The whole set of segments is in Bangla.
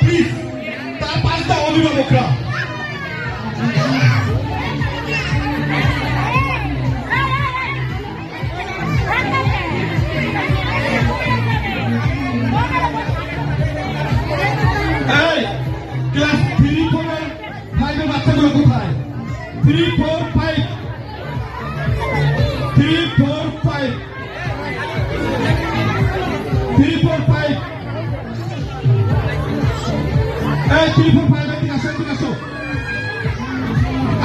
প্লিজ তার দাও, অভিভাবকরা। ক্লাস থ্রি ফোর ফাইভের বাচ্চাগুলো কোথায়? Three four five three four five three three four five এদিকে আসো এদিকে আসো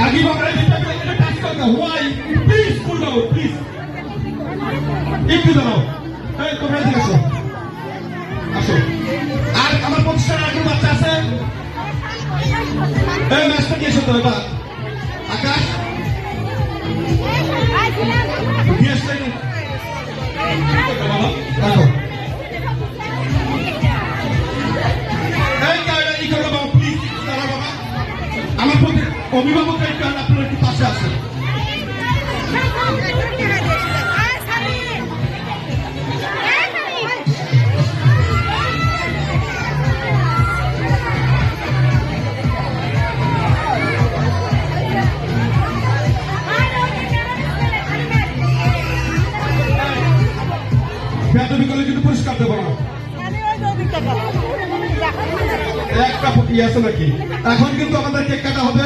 আগে বাবা এটা এটা টাচ করো না why please cool down please একটু দাঁড়াও এই তোমরা এদিকে আসো আসো আর আমার আর কোনো বাচ্চা আছে? এই ম্যাচটা নিয়ে এসো তো এবার আকাশ নিয়ে আসলে বাবা। অভিভাবকের একটু আর একটু পাশে আছে বেতবি করলে কিন্তু পুরস্কার দেবো একটা ইয়ে আছে নাকি? এখন কিন্তু আমাদের কেক কাটা হবে।